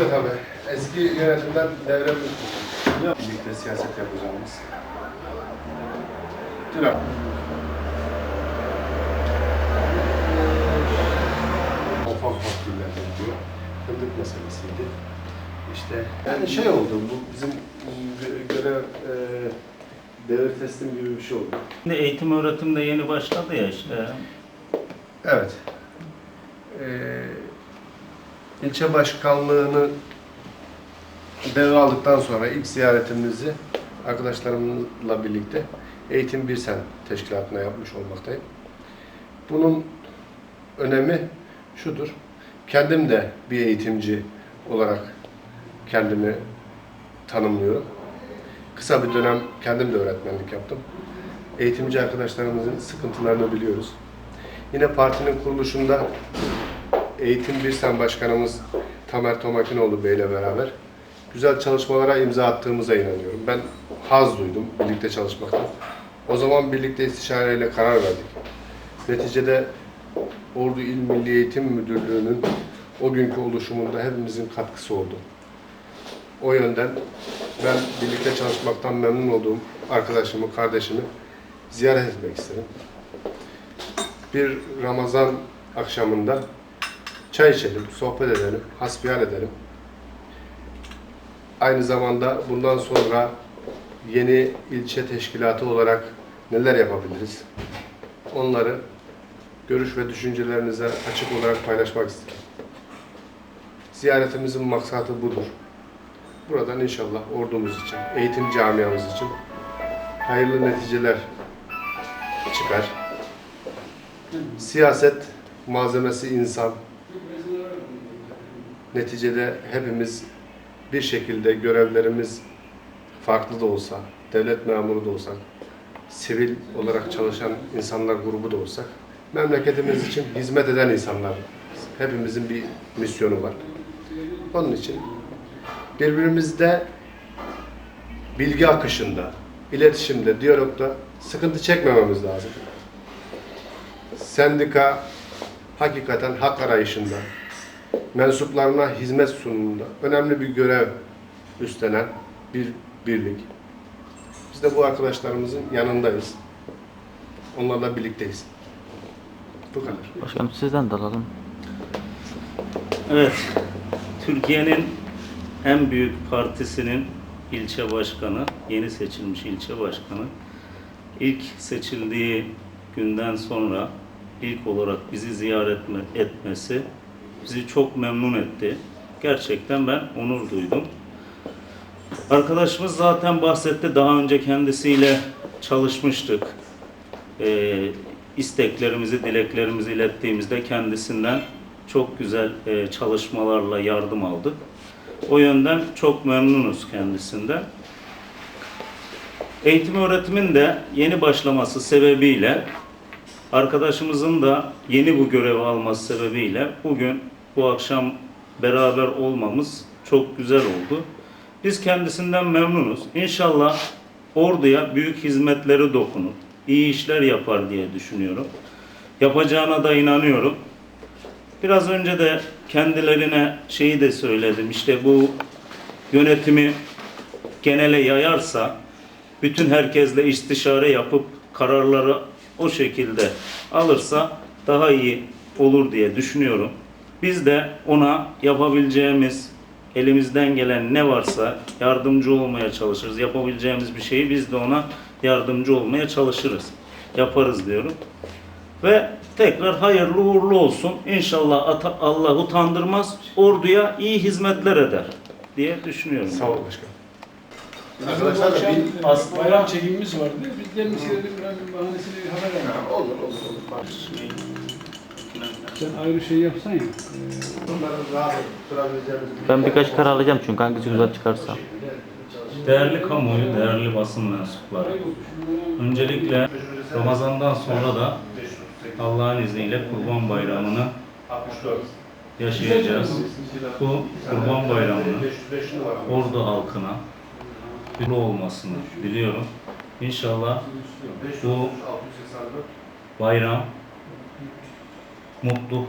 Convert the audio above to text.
Hikmet abi, eski yönetimden devralmış. Birlikte siyaset yapacağımız. Tülay. Ufak ufak dillerden diyor. Fındık meselesiydi. İşte yani şey oldu, bu bizim gö- görev e, devir teslim gibi bir şey oldu. Şimdi eğitim öğretim de yeni başladı ya işte. Evet. Ee, ilçe başkanlığını devraldıktan sonra ilk ziyaretimizi arkadaşlarımla birlikte Eğitim Bir Sen Teşkilatı'na yapmış olmaktayım. Bunun önemi şudur. Kendim de bir eğitimci olarak kendimi tanımlıyorum. Kısa bir dönem kendim de öğretmenlik yaptım. Eğitimci arkadaşlarımızın sıkıntılarını biliyoruz. Yine partinin kuruluşunda Eğitim Birsen Başkanımız Tamer Tomakinoğlu Bey ile beraber güzel çalışmalara imza attığımıza inanıyorum. Ben haz duydum birlikte çalışmaktan. O zaman birlikte istişareyle karar verdik. Neticede Ordu İl Milli Eğitim Müdürlüğü'nün o günkü oluşumunda hepimizin katkısı oldu. O yönden ben birlikte çalışmaktan memnun olduğum arkadaşımı, kardeşimi ziyaret etmek istedim bir Ramazan akşamında çay içelim, sohbet edelim, hasbihal edelim. Aynı zamanda bundan sonra yeni ilçe teşkilatı olarak neler yapabiliriz? Onları görüş ve düşüncelerinize açık olarak paylaşmak istedim. Ziyaretimizin maksadı budur. Buradan inşallah ordumuz için, eğitim camiamız için hayırlı neticeler çıkar. Siyaset malzemesi insan. Neticede hepimiz bir şekilde görevlerimiz farklı da olsa, devlet memuru da olsak, sivil olarak çalışan insanlar grubu da olsak, memleketimiz için hizmet eden insanlar. Hepimizin bir misyonu var. Onun için birbirimizde bilgi akışında, iletişimde, diyalogda sıkıntı çekmememiz lazım sendika hakikaten hak arayışında, mensuplarına hizmet sunumunda önemli bir görev üstlenen bir birlik. Biz de bu arkadaşlarımızın yanındayız. Onlarla birlikteyiz. Bu kadar. Başkanım sizden de alalım. Evet. Türkiye'nin en büyük partisinin ilçe başkanı, yeni seçilmiş ilçe başkanı ilk seçildiği günden sonra ilk olarak bizi ziyaret me- etmesi bizi çok memnun etti. Gerçekten ben onur duydum. Arkadaşımız zaten bahsetti. Daha önce kendisiyle çalışmıştık. Ee, isteklerimizi, dileklerimizi ilettiğimizde kendisinden çok güzel e, çalışmalarla yardım aldık. O yönden çok memnunuz kendisinden. Eğitim öğretimin de yeni başlaması sebebiyle arkadaşımızın da yeni bu görevi alması sebebiyle bugün bu akşam beraber olmamız çok güzel oldu. Biz kendisinden memnunuz. İnşallah orduya büyük hizmetleri dokunur, iyi işler yapar diye düşünüyorum. Yapacağına da inanıyorum. Biraz önce de kendilerine şeyi de söyledim. İşte bu yönetimi genele yayarsa bütün herkesle istişare yapıp kararları o şekilde alırsa daha iyi olur diye düşünüyorum. Biz de ona yapabileceğimiz elimizden gelen ne varsa yardımcı olmaya çalışırız. Yapabileceğimiz bir şeyi biz de ona yardımcı olmaya çalışırız. Yaparız diyorum. Ve tekrar hayırlı uğurlu olsun. İnşallah Allah utandırmaz. Orduya iyi hizmetler eder diye düşünüyorum. Sağ olun başkanım. Arkadaşlar da bir aslında bayram çekimimiz vardı. Biz de misirleri bir bahanesini bir haber aldık. olur olur olur. Sen ayrı şey yapsan ya. Ben birkaç karar alacağım çünkü hangisi güzel çıkarsa. Değerli kamuoyu, değerli basın mensupları. Öncelikle Ramazan'dan sonra da Allah'ın izniyle Kurban Bayramı'nı 64. yaşayacağız. Bu Kurban Bayramı'nı Ordu halkına hürlu olmasını diliyorum. İnşallah bu bayram mutlu,